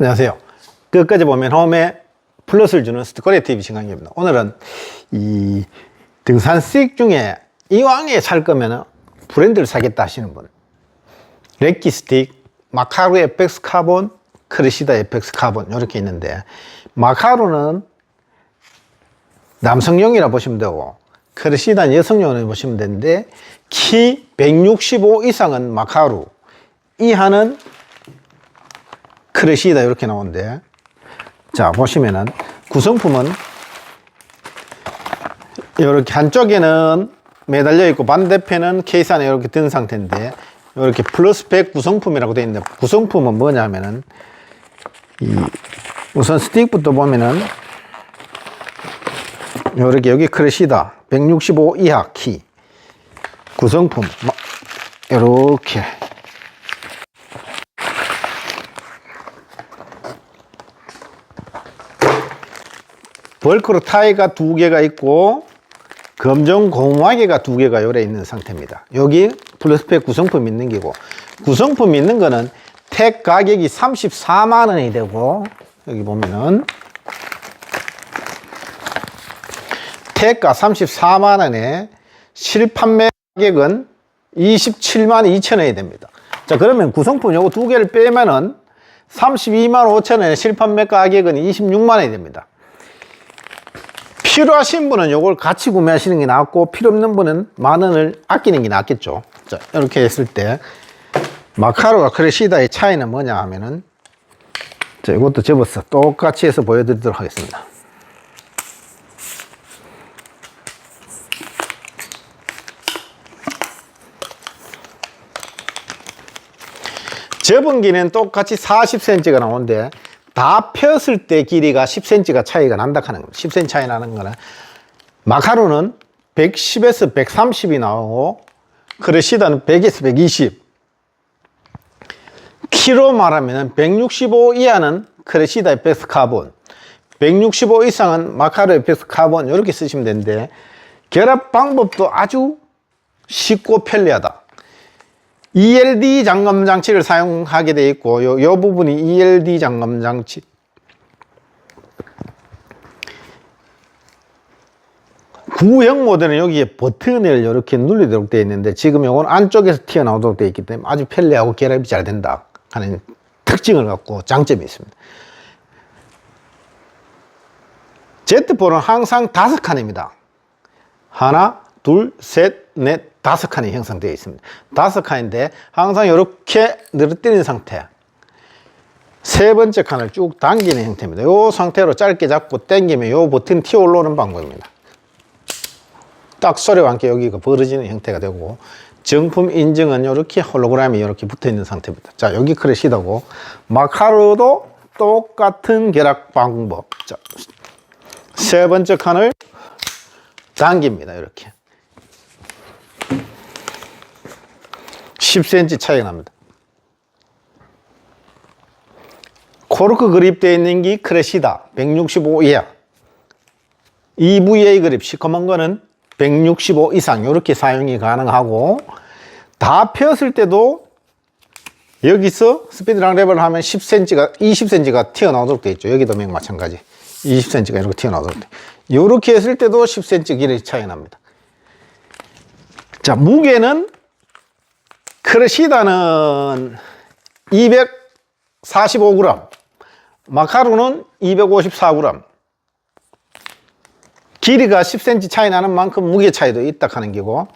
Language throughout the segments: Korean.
안녕하세요. 끝까지 보면 홈에 플러스를 주는 TV 신강입니다. 오늘은 이 등산 스틱 중에 이왕에 살 거면 브랜드를 사겠다 하시는 분. 레키 스틱, 마카루 FX 카본, 크리시다 FX 카본 이렇게 있는데 마카루는 남성용이라 보시면 되고 크리시다는 여성용으로 보시면 되는데 키 165 이상은 마카루 이하는 크레시다 이렇게 나오는데. 자 보시면은 구성품은 이렇게 한쪽에는 매달려 있고 반대편은 케이스 안에 이렇게 든 상태인데 이렇게 플러스 100 구성품이라고 되어 있는데 구성품은 뭐냐면은 이 우선 스틱부터 보면은 이렇게 여기 크레시다. 165 이하 키. 구성품 이렇게 벌크로 타이가 두 개가 있고 검정 고무화개가 두 개가 요래 있는 상태입니다. 여기 플러스팩 구성품 있는 게고 구성품 있는 거는 택 가격이 34만 원이 되고 여기 보면은 택가 34만 원에 실판매 가격은 27만 2천 원이 됩니다. 자 그러면 구성품 요거 두 개를 빼면은 32만 5천 원에 실판매 가격은 26만 원이 됩니다. 필요하신 분은 이걸 같이 구매하시는 게 낫고 필요 없는 분은 만 원을 아끼는 게 낫겠죠. 자, 이렇게 했을 때 마카로와 크레시다의 차이는 뭐냐 하면은 자, 이것도 접어서 똑같이 해서 보여드리도록 하겠습니다. 접은 길이는 똑같이 40cm가 나오는데 다 폈을 때 길이가 10cm가 차이가 난다 하는 겁니다. 10cm 차이 나는 거는 마카로는 110에서 130이 나오고 크레시다는 100에서 120 키로 말하면 165 이하는 크레시다 에펙스 카본 165 이상은 마카로 에펙스 카본 이렇게 쓰시면 되는데 결합 방법도 아주 쉽고 편리하다 ELD 잠금 장치를 사용하게 되어 있고 요, 요 부분이 ELD 잠금 장치. 구형 모델은 여기에 버튼을 이렇게 눌리도록 되어 있는데 지금 요건 안쪽에서 튀어나오도록 되어 있기 때문에 아주 편리하고 결합이 잘 된다 하는 특징을 갖고 장점이 있습니다. Z4는 항상 다섯 칸입니다. 하나, 둘, 셋, 넷, 다섯 칸이 형성되어 있습니다. 다섯 칸인데 항상 이렇게 늘어뜨린 상태. 세 번째 칸을 쭉 당기는 형태입니다. 이 상태로 짧게 잡고 당기면 이 버튼 튀어 올라오는 방법입니다. 딱 소리와 함께 여기가 벌어지는 형태가 되고 정품 인증은 이렇게 홀로그램이 이렇게 붙어 있는 상태입니다. 자, 여기 크레시다고 마카로도 똑같은 결합 방법. 자, 세 번째 칸을 당깁니다. 이렇게. 10cm 차이가 납니다. 코르크 그립되어 있는 게 크래시다. 165 이하. EVA 그립 시커먼 거는 165 이상 이렇게 사용이 가능하고 다 펴었을 때도 여기서 스피드랑 랩을 하면 10cm가 20cm가 튀어나오도록 되어 있죠. 여기도 마찬가지. 20cm가 이렇게 튀어나오도록 돼. 이렇게 했을 때도 10cm 길이 차이 납니다. 자, 무게는 크레시다는 245g, 마카로는 254g. 길이가 10cm 차이 나는 만큼 무게 차이도 있다 하는 게고,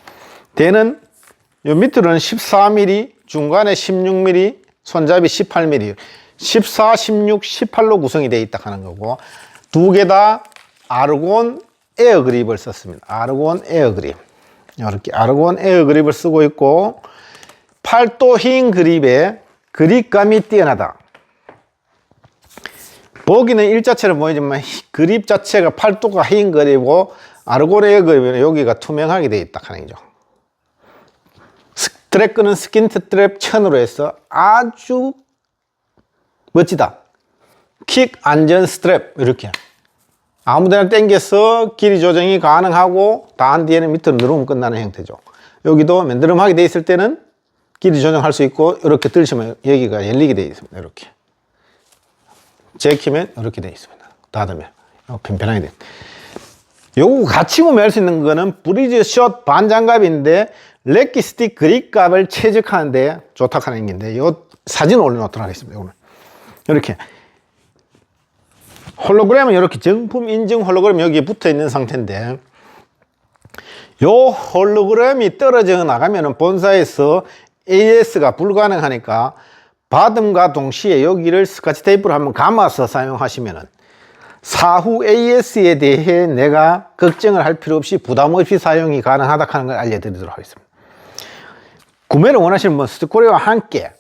대는 요 밑으로는 14mm, 중간에 16mm, 손잡이 18mm, 14, 16, 18로 구성이 되어 있다 하는 거고, 두 개 다 아르곤 에어 그립을 썼습니다. 아르곤 에어 그립. 이렇게 아르곤 에어 그립을 쓰고 있고, 팔도 흰 그립에 그립감이 뛰어나다. 보기는 일자체로 보이지만 그립 자체가 팔도가 흰 그립이고 아르고레 그립은 여기가 투명하게 되어 있다 하는 거죠. 스트랩끈은 스킨 스트랩 천으로 해서 아주 멋지다. 킥 안전 스트랩 이렇게 아무데나 당겨서 길이 조정이 가능하고 다한 뒤에는 밑으로 누르면 끝나는 형태죠. 여기도 맨드름하게 되어 있을 때는 길이 조정할 수 있고 이렇게 들시면 여기가 열리게 되어 있습니다. 이렇게 제키면 이렇게 되어 있습니다. 닫으면 어, 편편하게 돼. 요거 같이 구매할 수 있는 거는 브리즈 숏 반장갑인데 렉기 스틱 그립값을 최적화하는데 좋다 하는 얘기인데 요 사진 올려놓도록 하겠습니다. 오늘 이렇게 홀로그램은 이렇게 정품 인증 홀로그램 여기에 붙어 있는 상태인데 요 홀로그램이 떨어져 나가면은 본사에서 AS가 불가능하니까 받음과 동시에 여기를 스카치 테이프로 한번 감아서 사용하시면은 사후 AS에 대해 내가 걱정을 할 필요 없이 부담 없이 사용이 가능하다 하는 걸 알려드리도록 하겠습니다. 구매를 원하시는 분 스티코리와 함께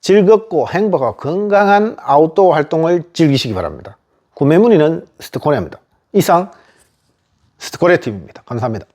즐겁고 행복하고 건강한 아웃도어 활동을 즐기시기 바랍니다. 구매 문의는 스티코리아입니다. 이상 스티코리아 TV입니다. 감사합니다.